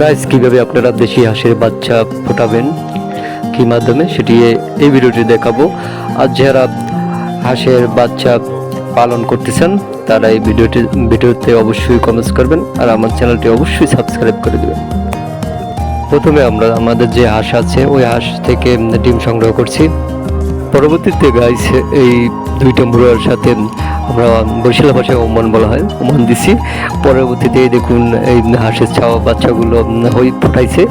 Guys কীভাবে আপনারা দেশি হাঁসের বাচ্চা ফোটাবেন? কি মাধ্যমে? সেটি এই ভিডিওটি দেখাবো। আর যারা হাঁসের বাচ্চা পালন করতেছেন, তারা এই ভিডিওটি, ভিডিওতে অবশ্যই কমেন্টস করবেন আর আমার চ্যানেলটি অবশ্যই সাবস্ক্রাইব করে দেবেন। প্রথমে আমরা, আমাদের যে হাঁস আছে, ওই হাঁস থেকে ডিম সংগ্রহ করছি। পরবর্তীতে গাইস এই দুইটা মুড়ার সাথে আমরা বরিশাল ভাষায় ওমান বলা হয় ওমান দিছি পরবর্তীতে দেখুন এই হাঁসের ছাওয়া বাচ্চাগুলো হই ফুটাইছে।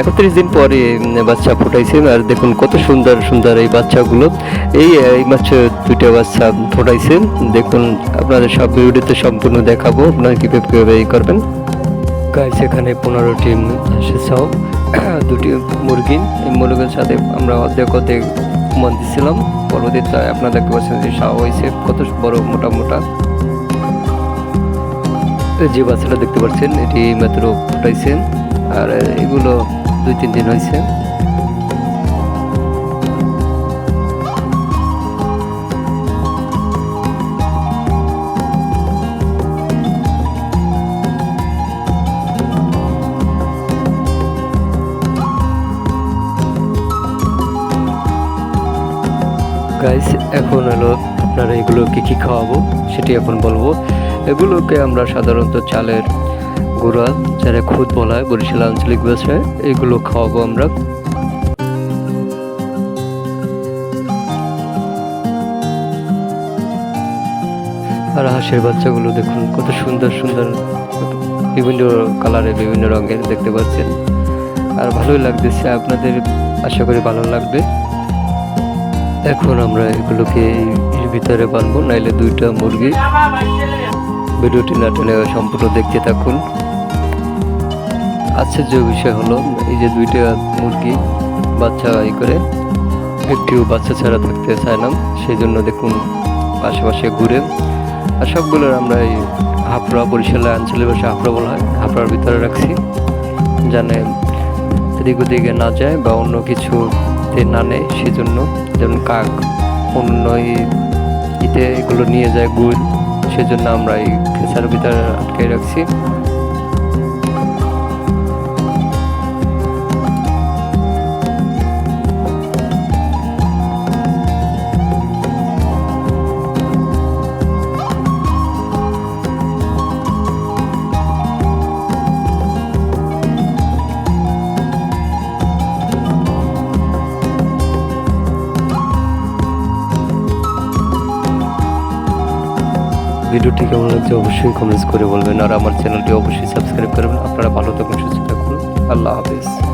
একত্রিশ দিন পরে বাচ্চা ফুটাইছে। আর দেখুন কত সুন্দর সুন্দর এই বাচ্চাগুলো। এই এই মাছ দুইটা বাচ্চা ফুটাইছে। দেখুন, আপনাদের সব ভিডিওতে সম্পূর্ণ দেখাবো। আপনারা কীভাবে কীভাবে এই করবেন। গাইস, এখানে পনেরোটি হাঁসের ছাও দুটি মুরগি। এই মুরগির সাথে আমরা অর্ধেক অর্ধেক মন দিছিলাম। পরবর্তীতে আপনারা দেখতে পাচ্ছেন যে শাও হয়েছে, কত বড় মোটা মোটা। যে বাচ্চাটা দেখতে পাচ্ছেন, এটি মাত্র ফুটাইছেন আর এগুলো দুই তিন দিন হয়েছে। গাইস এখন হলো আপনারা এগুলো কি কি খাওয়াবো? সেটি এখন বলব। এগুলোকে আমরা সাধারণত চালের গুঁড়া, যারা খুদ বলা হয় বরিশাল আঞ্চলিক ভাষায়, এগুলো খাওয়াবো আমরা। আর হাঁসের বাচ্চাগুলো দেখুন, কত সুন্দর সুন্দর, বিভিন্ন কালারে, বিভিন্ন রঙের দেখতে পাচ্ছেন। আর ভালোই লাগতেছে, আপনাদের আশা করি ভালো লাগবে। এখন আমরা এগুলোকে এর ভিতরে বানবো নাইলে দুইটা মুরগি ভিডিওটি না টেনে সম্পূর্ণ দেখতে থাকুন। আশ্চর্য বিষয় হলো, এই যে দুইটা মুরগি বাচ্চা ই করে, একটিও বাচ্চা ছাড়া থাকতে চায় না সেই জন্য দেখুন আশেপাশে ঘুরে। আর সবগুলোর আমরা এই হাফড়া বরিশালে আঞ্চলিক ভাষা হাফড়া বলা হয়, হাফড়ার ভিতরে রাখছি জানে এদিক ওদিকে না যায় বা অন্য কিছুতে না নেয়, সেজন্য যেমন কাক, অন্য ইতে এগুলো নিয়ে যায় গুড়, সেজন্য আমরা এই খেসার ভিতরে আটকে রাখছি। ভিডিওটি কেমন লাগছে অবশ্যই কমেন্টস করে বলবেন, আর আমার চ্যানেলটি অবশ্যই সাবস্ক্রাইব করবেন। আপনারা ভালো থাকুন, সুস্থ থাকুন। আল্লাহ হাফেজ।